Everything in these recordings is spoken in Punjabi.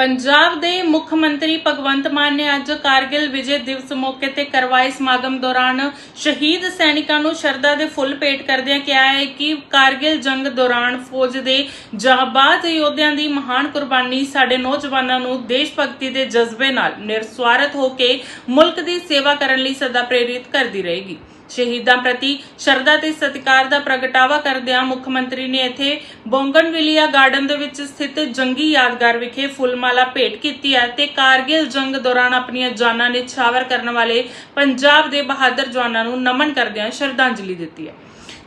ਪੰਜਾਬ ਦੇ ਮੁੱਖ ਮੰਤਰੀ ਭਗਵੰਤ ਮਾਨ ਨੇ ਅੱਜ ਕਾਰਗਿਲ ਵਿਜੇ ਦਿਵਸ ਮੌਕੇ ਤੇ ਕਰਵਾਏ ਸਮਾਗਮ ਦੌਰਾਨ ਸ਼ਹੀਦ ਸੈਨਿਕਾਂ ਨੂੰ ਸ਼ਰਧਾ ਦੇ ਫੁੱਲ ਭੇਟ ਕਰਦਿਆਂ ਕਿਹਾ ਹੈ ਕਿ ਕਾਰਗਿਲ ਜੰਗ ਦੌਰਾਨ ਫੌਜ ਦੇ ਜਾਂਬਾਜ਼ ਯੋਧਿਆਂ ਦੀ ਮਹਾਨ ਕੁਰਬਾਨੀ ਸਾਡੇ ਨੌਜਵਾਨਾਂ ਨੂੰ ਦੇਸ਼ ਭਗਤੀ ਦੇ ਜਜ਼ਬੇ ਨਾਲ ਨਿਰਸਵਾਰਥ ਹੋ ਕੇ ਮੁਲਕ ਦੀ ਸੇਵਾ ਕਰਨ ਲਈ ਸਦਾ ਪ੍ਰੇਰਿਤ ਕਰਦੀ ਰਹੇਗੀ। ਸ਼ਹੀਦਾਂ ਪ੍ਰਤੀ ਸ਼ਰਧਾ ਤੇ ਸਤਿਕਾਰ ਦਾ ਪ੍ਰਗਟਾਵਾ ਕਰਦਿਆਂ ਮੁੱਖ ਮੰਤਰੀ ਨੇ ਇੱਥੇ ਬੋਂਗਨਵਿਲੀਆ ਗਾਰਡਨ ਦੇ ਵਿੱਚ ਸਥਿਤ ਜੰਗੀ ਯਾਦਗਾਰ ਵਿਖੇ ਫੁੱਲਮਾਲਾ ਭੇਟ ਕੀਤੀ ਹੈ ਤੇ ਕਾਰਗਿਲ ਜੰਗ ਦੌਰਾਨ ਆਪਣੀਆਂ ਜਾਨਾਂ ਨਿਛਾਵਰ ਕਰਨ ਵਾਲੇ ਪੰਜਾਬ ਦੇ ਬਹਾਦਰ ਜਵਾਨਾਂ ਨੂੰ ਨਮਨ ਕਰਦਿਆਂ ਸ਼ਰਧਾਂਜਲੀ ਦਿੱਤੀ ਹੈ।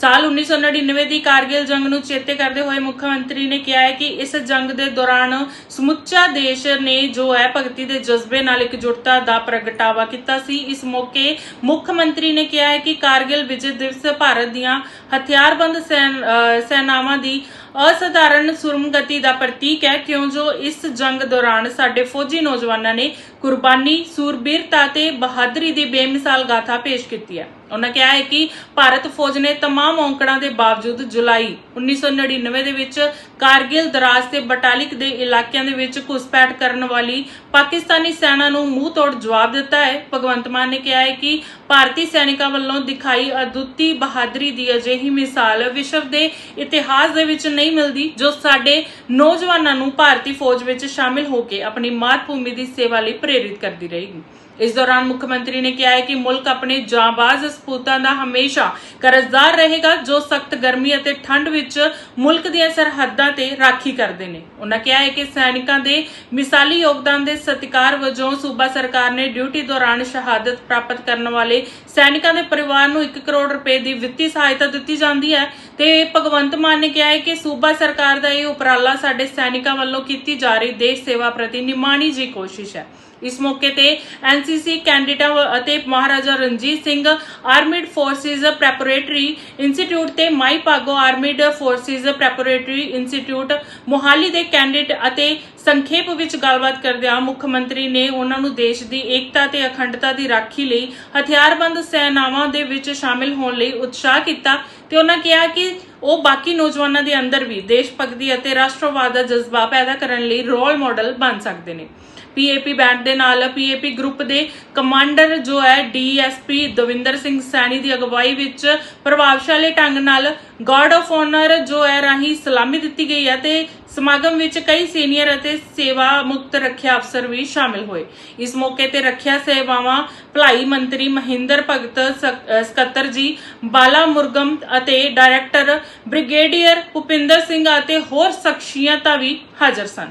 ਸਾਲ 1999 ਦੀ ਕਾਰਗਿਲ ਜੰਗ ਨੂੰ ਚੇਤੇ ਕਰਦੇ ਹੋਏ ਮੁੱਖ ਮੰਤਰੀ ਨੇ ਕਿਹਾ ਹੈ ਕਿ ਇਸ ਜੰਗ ਦੇ ਦੌਰਾਨ ਸਮੁੱਚਾ ਦੇਸ਼ ਨੇ ਜੋ ਹੈ ਭਗਤੀ ਦੇ ਜਜ਼ਬੇ ਨਾਲ ਇਕਜੁੱਟਤਾ ਦਾ ਪ੍ਰਗਟਾਵਾ ਕੀਤਾ ਸੀ। ਇਸ ਮੌਕੇ ਮੁੱਖ ਮੰਤਰੀ ਨੇ ਕਿਹਾ ਹੈ ਕਿ ਕਾਰਗਿਲ ਵਿਜੇ ਦਿਵਸ ਭਾਰਤ ਦੀਆਂ ਹਥਿਆਰਬੰਦ ਸੈਨ- ਅਹ ਸੈਨਾਵਾਂ ਦੀ ਅਸਧਾਰਨ ਸੁਰਮਗਤੀ ਦਾ ਪ੍ਰਤੀਕ ਹੈ ਕਿਉਂ ਜੋ ਇਸ ਜੰਗ ਦੌਰਾਨ ਸਾਡੇ ਫੌਜੀ ਨੌਜਵਾਨਾਂ ਨੇ ਕੁਰਬਾਨੀ ਸੂਰਬੀਰਤਾ ਤੇ ਬਹਾਦਰੀ ਦੀ ਬੇਮਿਸਾਲ ਗਾਥਾ ਪੇਸ਼ ਕੀਤੀ ਹੈ ਉਹਨਾਂ ਕਿਹਾ ਹੈ ਕਿ ਭਾਰਤ ਫੌਜ ਨੇ तमाम ਔਂਕੜਾਂ ਦੇ ਬਾਵਜੂਦ ਜੁਲਾਈ 1999 ਦੇ ਵਿੱਚ ਕਾਰਗਿਲ ਦਰਾਜ਼ ਤੇ ਬਟਾਲਿਕ ਦੇ ਇਲਾਕਿਆਂ ਦੇ ਵਿੱਚ ਘੁਸਪੈਠ ਕਰਨ ਵਾਲੀ ਪਾਕਿਸਤਾਨੀ ਸੈਨਾ ਨੂੰ ਮੂੰਹ ਤੋੜ ਜਵਾਬ ਦਿੱਤਾ ਹੈ ਭਗਵੰਤ ਮਾਨ ਨੇ ਕਿਹਾ ਹੈ ਕਿ ਭਾਰਤੀ ਸੈਨਿਕਾਂ ਵੱਲੋਂ ਦਿਖਾਈ ਅਦੁੱਤੀ ਬਹਾਦਰੀ ਦੀ ਅਜਿਹੀ ਮਿਸਾਲ ਵਿਸ਼ਵ ਦੇ ਇਤਿਹਾਸ ਦੇ ਵਿੱਚ ਨਹੀਂ ਮਿਲਦੀ, ਜੋ ਸਾਡੇ ਨੌਜਵਾਨਾਂ ਨੂੰ ਭਾਰਤੀ ਫੌਜ ਵਿੱਚ ਸ਼ਾਮਿਲ ਹੋ ਕੇ ਆਪਣੀ ਮਾਤ ਭੂਮੀ ਦੀ ਸੇਵਾ ਲਈ ਪ੍ਰੇਰਿਤ ਕਰਦੀ ਰਹੇਗੀ। ਇਸ ਦੌਰਾਨ ਮੁੱਖ ਮੰਤਰੀ ਨੇ ਕਿਹਾ ਹੈ ਕਿ ਮੁਲਕ ਆਪਣੇ ਜਾਂਬਾਜ਼ ਸਪੂਤਾਂ ਦਾ ਹਮੇਸ਼ਾ ਕਰਜ਼ਦਾਰ ਰਹੇਗਾ, ਜੋ ਸਖਤ ਗਰਮੀ ਅਤੇ ਠੰਡ ਵਿੱਚ ਮੁਲਕ ਦੀਆਂ ਸਰਹੱਦਾਂ ਤੇ ਰਾਖੀ ਕਰਦੇ ਨੇ। ਉਹਨਾਂ ਕਿਹਾ ਹੈ ਕਿ ਸੈਨਿਕਾਂ ਦੇ ਮਿਸਾਲੀ ਯੋਗਦਾਨ ਦੇ ਸਤਿਕਾਰ ਵਜੋਂ ਸੂਬਾ ਸਰਕਾਰ ਨੇ ਡਿਊਟੀ ਦੌਰਾਨ ਸ਼ਹਾਦਤ ਪ੍ਰਾਪਤ ਕਰਨ ਵਾਲੇ ਸੈਨਿਕਾਂ ਦੇ ਪਰਿਵਾਰ ਨੂੰ 1 ਕਰੋੜ ਰੁਪਏ ਦੀ ਵਿੱਤੀ ਸਹਾਇਤਾ ਦਿੱਤੀ ਜਾਂਦੀ ਹੈ। ਤੇ ਭਗਵੰਤ ਮਾਨ ਨੇ ਕਿਹਾ ਹੈ ਕਿ ਸੂਬਾ ਸਰਕਾਰ ਦਾ ਇਹ ਉਪਰਾਲਾ ਸਾਡੇ ਸੈਨਿਕਾਂ ਵੱਲੋਂ ਕੀਤੀ ਜਾ ਰਹੀ ਦੇਸ਼ ਸੇਵਾ ਪ੍ਰਤੀ ਨਿਮਾਣੀ ਜੀ ਕੋਸ਼ਿਸ਼ ਹੈ। ਇਸ ਮੌਕੇ ਤੇ ਐਨਸੀਸੀ ਕੈਂਡੀਡੇਟਾਂ ਵ- ਅਤੇ Maharaja Ranjit Singh, armed forces preparatory institute ਤੇ Mai Bhago armed forces preparatory institute Mohali ਦੇ ਕੈਂਡੀਡੇਟ ਅਤੇ ਸੰਖੇਪ ਵਿੱਚ ਗੱਲਬਾਤ ਕਰਦਿਆਂ ਮੁੱਖ ਮੰਤਰੀ ਨੇ ਉਹਨਾਂ ਨੂੰ ਦੇਸ਼ ਦੀ ਏਕਤਾ ਤੇ ਅਖੰਡਤਾ ਦੀ ਰਾਖੀ ਲਈ ਹਥਿਆਰਬੰਦ ਸੈਨਾਵਾਂ ਦੇ ਵਿੱਚ ਸ਼ਾਮਿਲ ਹੋਣ ਲਈ ਉਤਸ਼ਾਹ ਕੀਤਾ। ਤੇ ਉਹਨਾਂ ਕਿਹਾ ਕਿ ਉਹ ਬਾਕੀ ਨੌਜਵਾਨਾਂ ਦੇ ਅੰਦਰ ਵੀ ਦੇਸ਼ ਭਗਤੀ ਅਤੇ ਰਾਸ਼ਟਰਵਾਦ ਦਾ ਜਜ਼ਬਾ ਪੈਦਾ ਕਰਨ ਲਈ ਰੋਲ ਮਾਡਲ ਬਣ ਸਕਦੇ ਨੇ। ਪੀਏਪੀ ਬੈਂਡ ਦੇ ਨਾਲ ਪੀਏਪੀ ਗਰੁੱਪ ਦੇ ਕਮਾਂਡਰ ਜੋ ਹੈ ਡੀਐਸਪੀ ਦਵਿੰਦਰ ਸਿੰਘ ਸੈਣੀ ਦੀ ਅਗਵਾਈ ਵਿੱਚ ਪ੍ਰਭਾਵਸ਼ਾਲੀ ਢੰਗ ਨਾਲ ਗਾਰਡ ਆਫ ਆਨਰ ਜੋ ਹੈ ਰਾਹੀਂ ਸਲਾਮੀ ਦਿੱਤੀ ਗਈ ਹੈ ਤੇ ਸਮਾਗਮ ਵਿੱਚ ਕਈ ਸੀਨੀਅਰ ਅਤੇ ਸੇਵਾ ਮੁਕਤ ਰੱਖਿਆ ਅਫਸਰ ਵੀ ਸ਼ਾਮਿਲ ਹੋਏ। ਇਸ ਮੌਕੇ ਤੇ ਰੱਖਿਆ ਸੇਵਾਵਾਂ ਭਲਾਈ ਮੰਤਰੀ ਮਹਿੰਦਰ ਭਗਤ ਸਕੱਤਰ ਜੀ ਬਾਲਾ ਮੁਰਗਮ ਅਤੇ ਡਾਇਰੈਕਟਰ ਬ੍ਰਿਗੇਡੀਅਰ ਭੁਪਿੰਦਰ ਸਿੰਘ ਅਤੇ ਹੋਰ ਸ਼ਖਸੀਅਤਾਂ ਵੀ ਹਾਜ਼ਰ ਸਨ।